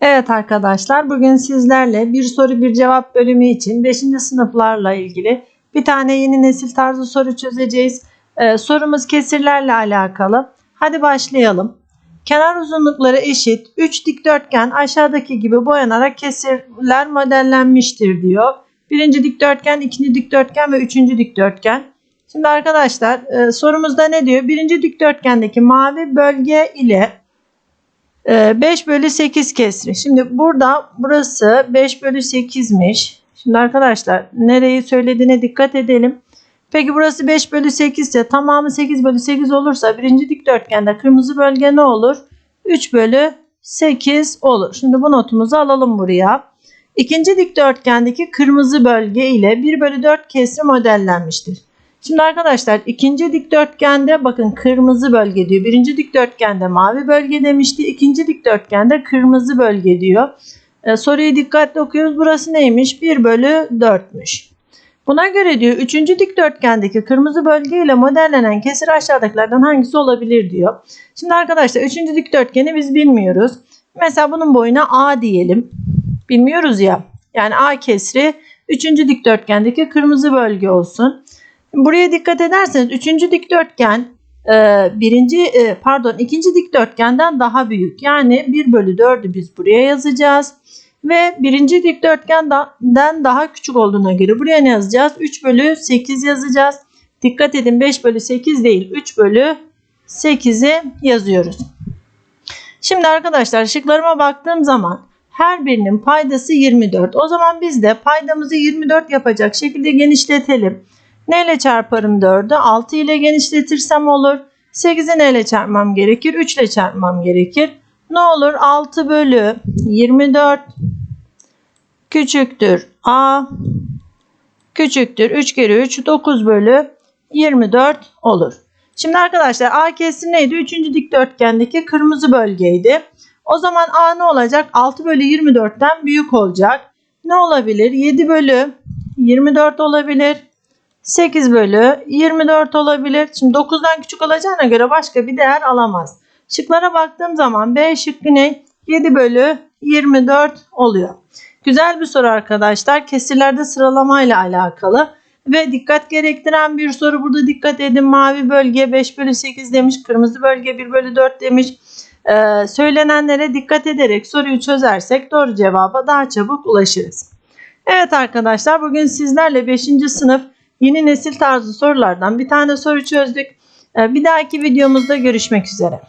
Evet arkadaşlar bugün sizlerle bir soru bir cevap bölümü için 5. sınıflarla ilgili bir tane yeni nesil tarzı soru çözeceğiz. Ee, sorumuz kesirlerle alakalı. Hadi başlayalım. Kenar uzunlukları eşit 3 dikdörtgen aşağıdaki gibi boyanarak kesirler modellenmiştir diyor. Birinci dikdörtgen, ikinci dikdörtgen ve üçüncü dikdörtgen. Şimdi arkadaşlar e, sorumuzda ne diyor? Birinci dikdörtgendeki mavi bölge ile 5 bölü 8 kesri. Şimdi burada burası 5 bölü 8'miş. Şimdi arkadaşlar nereyi söylediğine dikkat edelim. Peki burası 5 bölü 8 ise tamamı 8 bölü 8 olursa birinci dikdörtgende kırmızı bölge ne olur? 3 bölü 8 olur. Şimdi bu notumuzu alalım buraya. İkinci dikdörtgendeki kırmızı bölge ile 1 bölü 4 kesri modellenmiştir. Şimdi arkadaşlar ikinci dikdörtgende bakın kırmızı bölge diyor. Birinci dikdörtgende mavi bölge demişti. İkinci dikdörtgende kırmızı bölge diyor. Ee, soruyu dikkatli okuyoruz. Burası neymiş? 1 bölü 4'müş. Buna göre diyor üçüncü dikdörtgendeki kırmızı bölge ile modellenen kesir aşağıdakilerden hangisi olabilir diyor. Şimdi arkadaşlar üçüncü dikdörtgeni biz bilmiyoruz. Mesela bunun boyuna A diyelim. Bilmiyoruz ya. Yani A kesri üçüncü dikdörtgendeki kırmızı bölge olsun. Buraya dikkat ederseniz üçüncü dikdörtgen e, birinci e, pardon ikinci dikdörtgenden daha büyük. Yani 1 bölü 4'ü biz buraya yazacağız. Ve birinci dikdörtgenden daha küçük olduğuna göre buraya ne yazacağız? 3 bölü 8 yazacağız. Dikkat edin 5 bölü 8 değil 3 bölü 8'i yazıyoruz. Şimdi arkadaşlar şıklarıma baktığım zaman her birinin paydası 24. O zaman biz de paydamızı 24 yapacak şekilde genişletelim. Neyle çarparım 4'ü? 6 ile genişletirsem olur. 8'i neyle çarpmam gerekir? 3 ile çarpmam gerekir. Ne olur? 6 bölü 24 küçüktür A küçüktür 3 kere 3 9 bölü 24 olur. Şimdi arkadaşlar A kesri neydi? 3. dikdörtgendeki kırmızı bölgeydi. O zaman A ne olacak? 6 bölü 24'ten büyük olacak. Ne olabilir? 7 bölü 24 olabilir. 8 bölü 24 olabilir. Şimdi 9'dan küçük olacağına göre başka bir değer alamaz. Şıklara baktığım zaman B şıkkı ne? 7 bölü 24 oluyor. Güzel bir soru arkadaşlar. Kesirlerde sıralamayla alakalı ve dikkat gerektiren bir soru. Burada dikkat edin mavi bölge 5 bölü 8 demiş. Kırmızı bölge 1 bölü 4 demiş. Ee, söylenenlere dikkat ederek soruyu çözersek doğru cevaba daha çabuk ulaşırız. Evet arkadaşlar bugün sizlerle 5. sınıf yeni nesil tarzı sorulardan bir tane soru çözdük. Ee, Bir dahaki videomuzda görüşmek üzere.